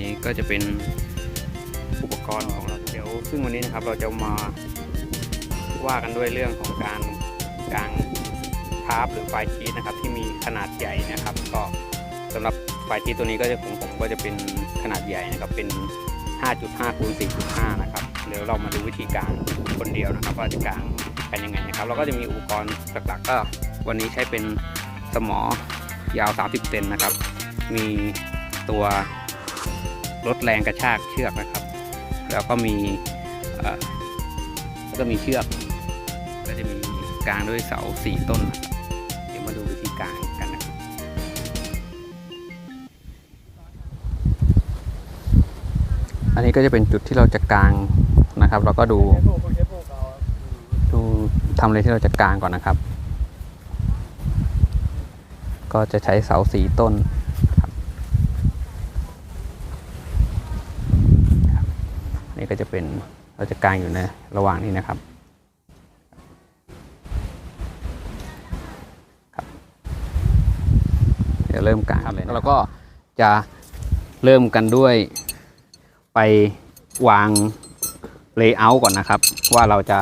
นี้ก็จะเป็นอุปกรณ์ของเราเดี๋ยว ซึ่งวันนี้นะครับเราจะมาว่ากันด้วยเรื่องของการกางทาร์ปหรือไฟชีตนะครับที่มีขนาดใหญ่นะครับ ก็สำหรับไฟชีตตัวนี้ก็จะของผมก็จะเป็นขนาดใหญ่นะครับเป็น 5.5คูณ4.5 นะครับเดี๋ยวเรามาดูวิธีการคนเดียวนะครับว่าจะกางกันยังไงนะครับ เราก็จะมีอุปกรณ์หลักๆก็วันนี้ใช้เป็นสมอยาว 30 เซนนะครับ มีตัว ลดแรงกระชากเชือกนะครับ แล้วก็มีแล้วก็มีเชือกก็จะมีกลางด้วยเสาสี่ต้น เดี๋ยวมาดูวิธีกางกันนะครับอันนี้ก็จะเป็นจุดที่เราจะกลางนะครับ เราก็ดูดูทำอะไรที่เราจะกลางก่อนนะครับ ก็จะใช้เสาสีต้นครับครับนี่ ก็จะเป็นเราจะกางอยู่ในระหว่างนี้นะครับครับเดี๋ยวเริ่มกางเลยแล้วเราก็จะเริ่มกันด้วยไปวางเลเยอร์ก่อนนะครับ ว่าเราจะ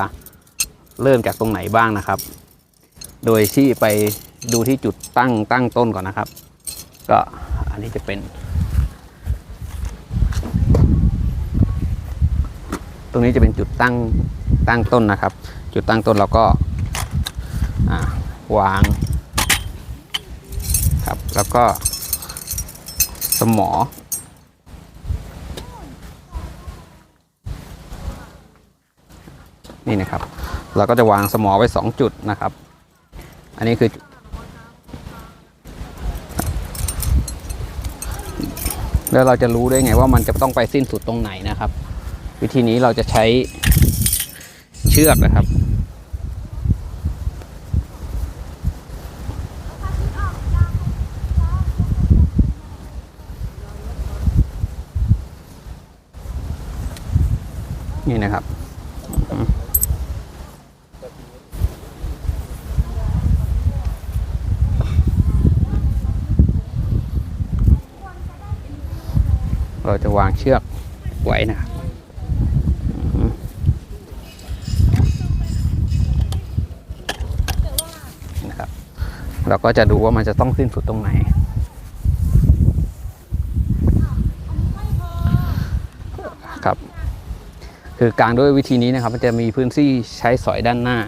เริ่มจากตรงไหนบ้างนะครับ โดยที่ไปดูที่จุดตั้งตั้งต้นก่อนนะครับ ก็อันนี้จะเป็น รงนี้จะเป็นจุดตั้งตั้งต้นนะครับ จุดตั้งต้นเราก็าวางครับแล้วก็สมอ นี่นะครับ เราก็จะวางสมอไว้ 2 จุดนะครับ อันนี้คือแล้วเราจะรู้ได้ไงว่ามันจะต้องไปสิ้นสุดตรงไหนนะครับ วิธีนี้เราจะใช้เชือกนะครับ นี่นะครับเราจะวางเชือกไว้นะครับอืมนะครับ เราก็จะดูว่ามันจะต้องสิ้นสุดตรงไหน ครับ คือกลางด้วยวิธีนี้นะครับ มันจะมีพื้นที่ใช้สอยด้านหน้า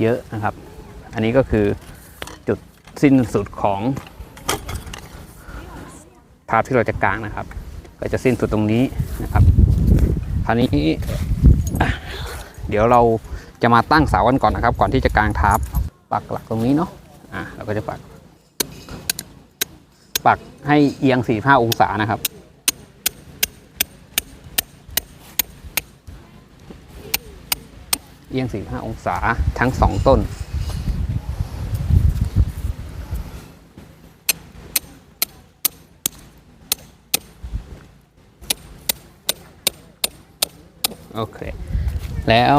เยอะนะครับ อันนี้ก็คือจุดสิ้นสุดของทาร์ปที่เราจะกลางนะครับ ก็จะสิ้นสุดตรงนี้นะครับ คราวนี้เดี๋ยวเราจะมาตั้งเสากันก่อนนะครับ ก่อนที่จะกางทับปักหลักตรงนี้เนาะ ก็จะปัก ปักให้เอียง 45 องศานะครับ เอียง 45 องศาทั้ง 2 ต้นโอเค แล้ว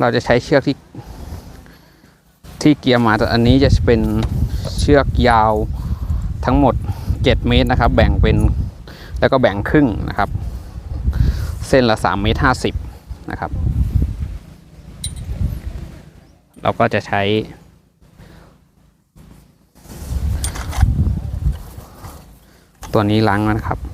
เราจะใช้เชือกที่ ที่เกียร์มาแต่อันนี้จะเป็นเชือกยาวทั้งหมด 7 เมตรนะครับ แบ่งเป็นแล้วก็แบ่งครึ่งนะครับ เส้นละ3เมตร50นะครับ เราก็จะใช้ตัวนี้ล้างนะครับนะครับ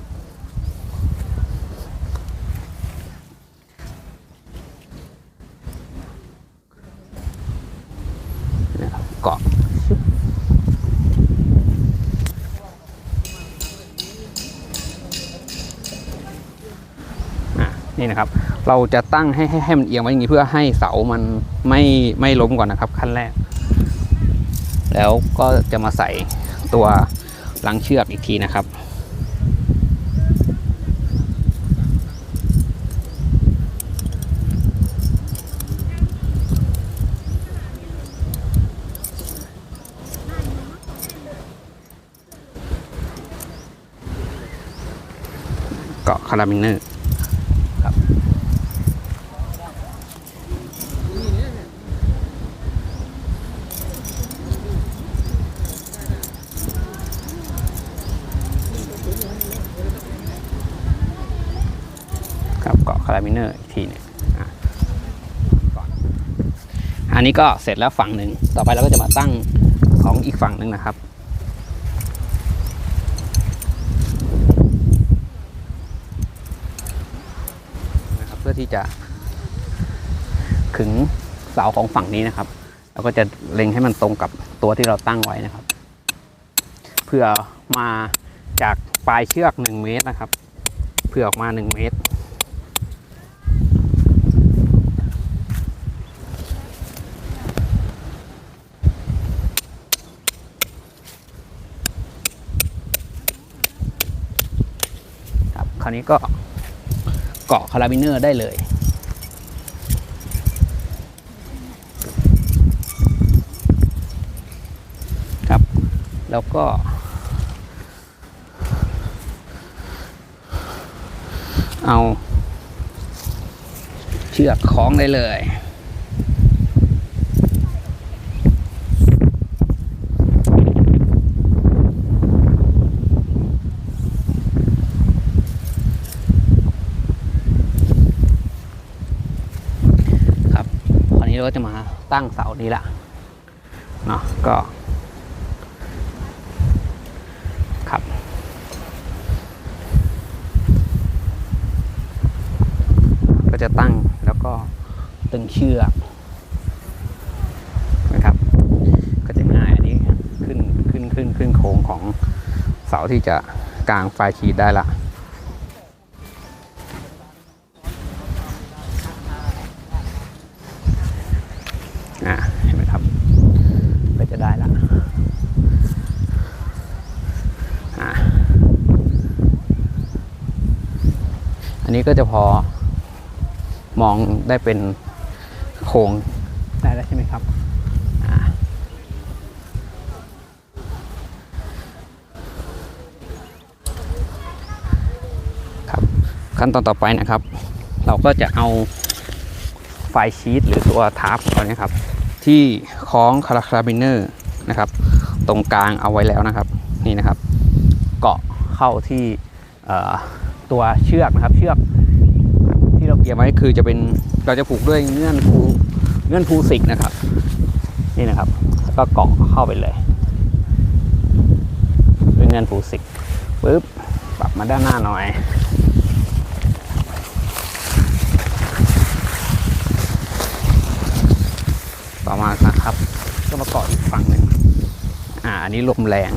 เราจะตั้งให้ให้ให้มันเอียงไว้อย่างนี้เพื่อให้เสามันไม่ไม่ล้มก่อนนะครับขั้นแรก แล้วก็จะมาใส่ตัวลังเชือกอีกทีนะครับเกาะคาราบินเนอร์ คาราบิเนอร์อีกทีหนึงอะก่อนอันนี้ก็เสร็จแล้วฝั่งหนึ่งต่อไปเราก็จะมาตั้งของอีกฝั่งหนึ่งนะครับนะครับ เพื่อที่จะขึงเสาของฝั่งนี้นะครับแล้วก็จะเล็งให้มันตรงกับตัวที่เราตั้งไว้นะครับ เพื่อมาจากปลายเชือก 1 เมตรนะครับ เพื่อออกมา 1 เมตร คราวนี้ก็เกาะคาราบิเนอร์ได้เลย ครับ แล้วก็ เอาเชือกคล้องได้เลย ครับ คราวนี้ เราก็จะมาตั้งเสานี้ละเนาะก็ครับก็จะตั้งแล้วก็ตึงเชือกนะครับ ก็จะง่ายอันนี้ขึ้นขึ้นขึ้นขึ้นโค้งของเสาที่จะกางไฟชีดได้ละ อ่าเห็นไหมครับ ก็จะได้ละอ่าอั นนี้ก็จะพอมองได้เป็นโครงได้แล้วใช่ไหมครับครับขั้นตอนต่อไปนะครับ เราก็จะเอาไฟชีตหรือตัวทาร์ปของเราเนี่ยครับที่คล้องคาราคาบิเนอร์นะครับ ตรงกลางเอาไว้แล้วนะครับ นี่นะครับ เกาะเข้าที่เอ่อ ตัวเชือกนะครับ เชือกที่เราเตรียมไว้คือจะเป็นเราจะผูกด้วยเงื่อนภูเงื่อนภูสิกนะครับ นี่นะครับแล้วก็เกาะเข้าไปเลยด้วยเงื่อนภูสิกปึ๊บปรับมาด้านหน้าหน่อยต่อมาณนะครับ ก็มาเกาะอีกฝั่งหนึ่งอ่าอันนี้ลมแรง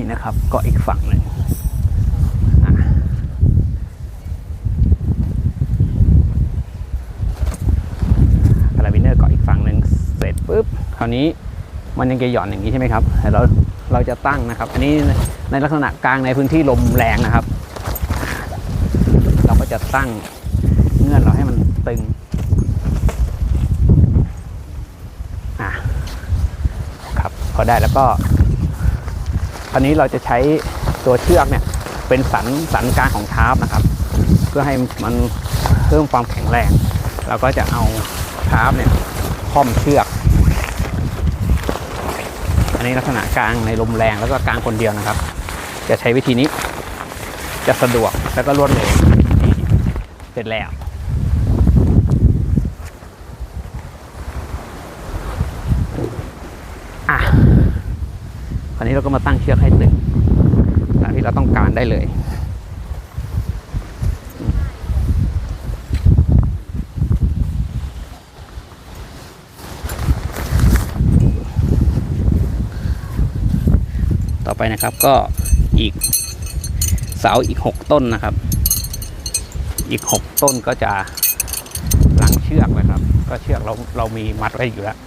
นี่นะครับเกาะอีกฝั่งหนึ่งคาราบิเนอร์เกาะอีกฝั่งหนึ่งเสร็จปุ๊บคราวนี้มันยังจะหย่อนอย่างนี้ใช่ไหมครับแต่เราเราจะตั้งนะครับ อันนี้ในลักษณะกลางในพื้นที่ลมแรงนะครับ เราก็จะตั้งเงื่อนเราให้มันตึงอะครับพอได้แล้วก็ คราวนี้เราจะใช้ตัวเชือกเนี่ยเป็นสันสันกลางของทาร์ปนะครับ เพื่อให้มันเพิ่มความแข็งแรงเราก็จะเอาทาร์ปเนี่ยค่อมเชือก อันนี้ลักษณะกลางในลมแรงแล้วก็กลางคนเดียวนะครับ จะใช้วิธีนี้จะสะดวกแล้วก็รวดเร็วเสร็จแล้ว อะ คราวนี้ เราก็มาตั้งเชือกให้ตึงตามที่เราต้องการได้เลยต่อไปนะครับก็อีกเสาอีก 6 ต้นนะครับ อีก 6 ต้นก็จะหลังเชือกนะครับ ก็เชือกเราเรามีมัดไว้อยู่แล้ว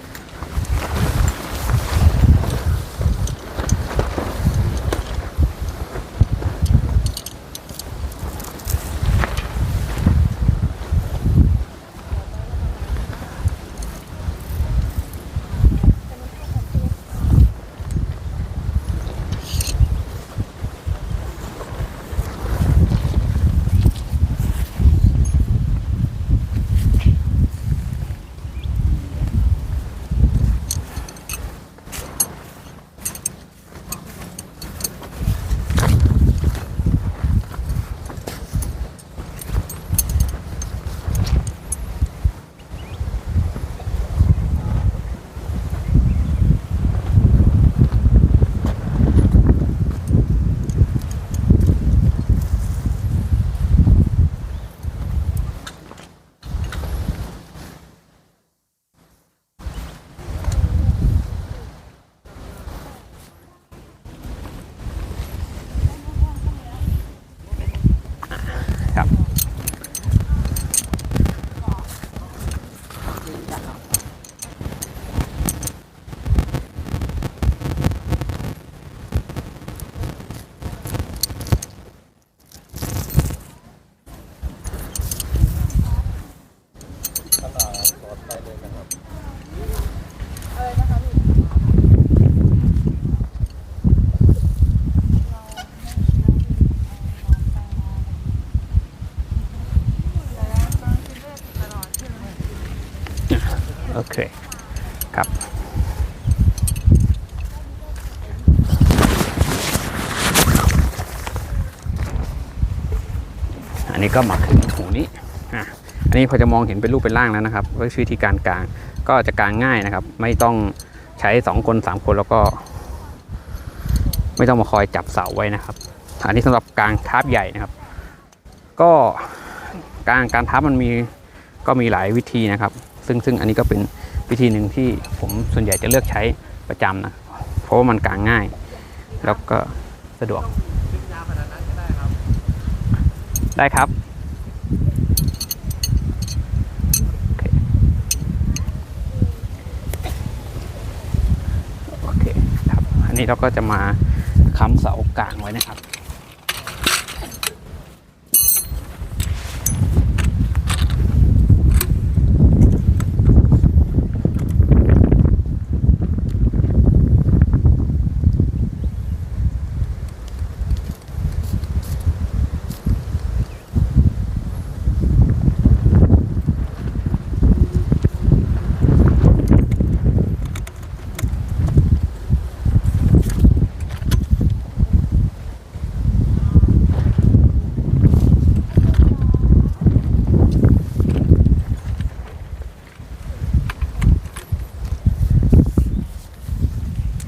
ก็มาขึ้นหูนี้อะอันนี้พอจะมองเห็นเป็นรูปเป็นร่างแล้วนะครับก็วิธีการกลางก็จะกลางง่ายนะครับ ไม่ต้องใช้สองคนสามคนแล้วก็ ไม่ต้องมาคอยจับเสาไว้นะครับ อันนี้สำหรับกลางทับใหญ่นะครับ ก็กลางการทับมันมีก็มีหลายวิธีนะครับ ซึ่งซึ่งอันนี้ก็เป็นวิธีหนึ่งที่ผมส่วนใหญ่จะเลือกใช้ประจำนะ เพราะว่ามันกลางง่าย แล้วก็สะดวก ได้ครับ โอเคคครับ อันนี้เราก็จะมาค้ำเสากลางไว้นะครับ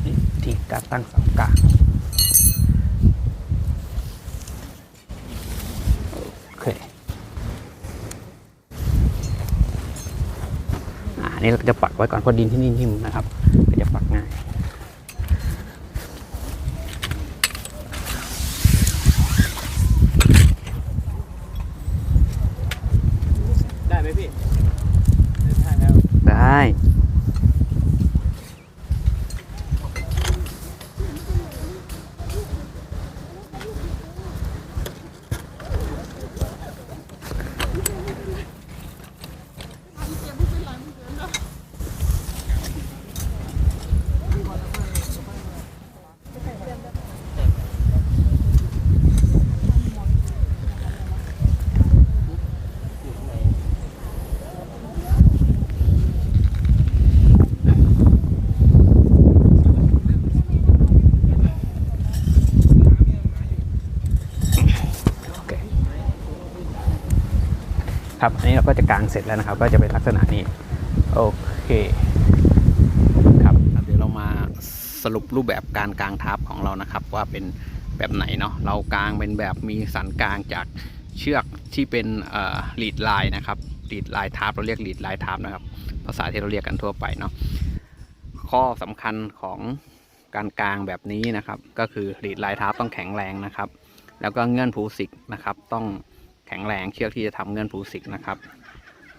นี่ที่การตั้งเสากลางโอเคอ่าอันนี้เราก็ จะปักไว้ก่อนเพราะดินที่นี่นิ่มนะครับก็จะปักง่าย ได้ไหมพี่ ได้แล้ว ได้ โอเคครับ อันนี้เราก็จะกางเสร็จแล้วนะครับ ก็จะเป็นลักษณะนี้ โอเคครับเดี๋ยวเรามาสรุปรูปแบบการกางทับของเรานะครับ ว่าเป็นแบบไหนเนาะเรากางเป็นแบบมีสันกลางจากเชือกที่เป็นลีดลายนะครับลีดลายทับเราเรียกลีดลายทับนะครับ ภาษาที่เราเรียกกันทั่วไปเนาะข้อสำคัญของการกางแบบนี้นะครับ ก็คือลีดลายทับต้องแข็งแรงนะครับ แล้วก็เงื่อนผูสิกนะครับต้อง แข็งแรงเชือกที่จะทำเงื่อนผูสิกนะครับ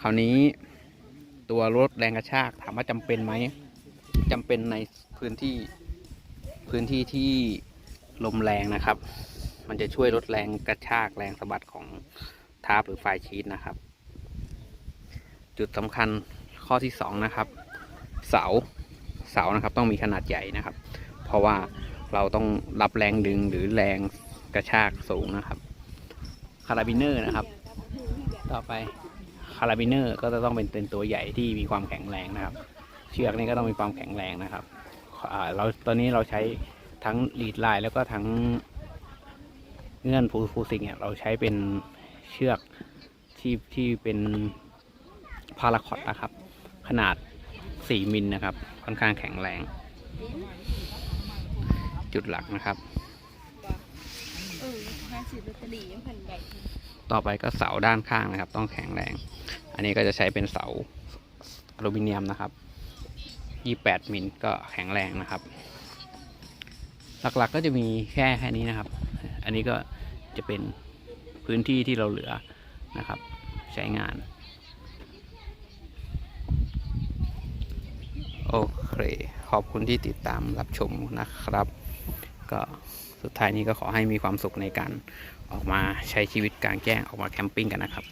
คราวนี้ตัวรถแรงกระชากถามว่าจำเป็นไหมจำเป็นในพื้นที่พื้นที่ที่ลมแรงนะครับ มันจะช่วยลดแรงกระชากแรงสะบัดของทาร์ปหรือไฟชีตนะครับ จุดสำคัญข้อที่สองนะครับเสาเสานะครับต้องมีขนาดใหญ่นะครับ เพราะว่าเราต้องรับแรงดึงหรือแรงกระชากสูงนะครับ คาราบิเนอร์นะครับ ต่อไปคาราบิเนอร์ก็จะต้องเป็นเป็นตัวใหญ่ที่มีความแข็งแรงนะครับ เชือกนี่ก็ต้องมีความแข็งแรงนะครับเราตอนนี้เราใช้ทั้งลีดไลน์แล้วก็ทั้งเงื่อนฟูฟูซิงเนี่ยเราใช้เป็นเชือกที่ที่เป็นพาราคอตนะครับ ขนาด 4 มิลนะครับ ค่อนข้างแข็งแรง จุดหลักนะครับ อห้าสิบลอตเตอรี่ยังพันใหญ่ต่อไปก็เสาด้านข้างนะครับ ต้องแข็งแรง อันนี้ก็จะใช้เป็นเสาอลูมิเนียมนะครับ 28 มิลก็แข็งแรงนะครับ หลักๆก็จะมีแค่แค่นี้นะครับ อันนี้ก็จะเป็นพื้นที่ที่เราเหลือนะครับ ใช้งาน โอเค ขอบคุณที่ติดตามรับชมนะครับ ก็ สุดท้ายนี้ก็ขอให้มีความสุขในการออกมาใช้ชีวิตกลางแจ้งออกมาแคมปิ้งกันนะครับ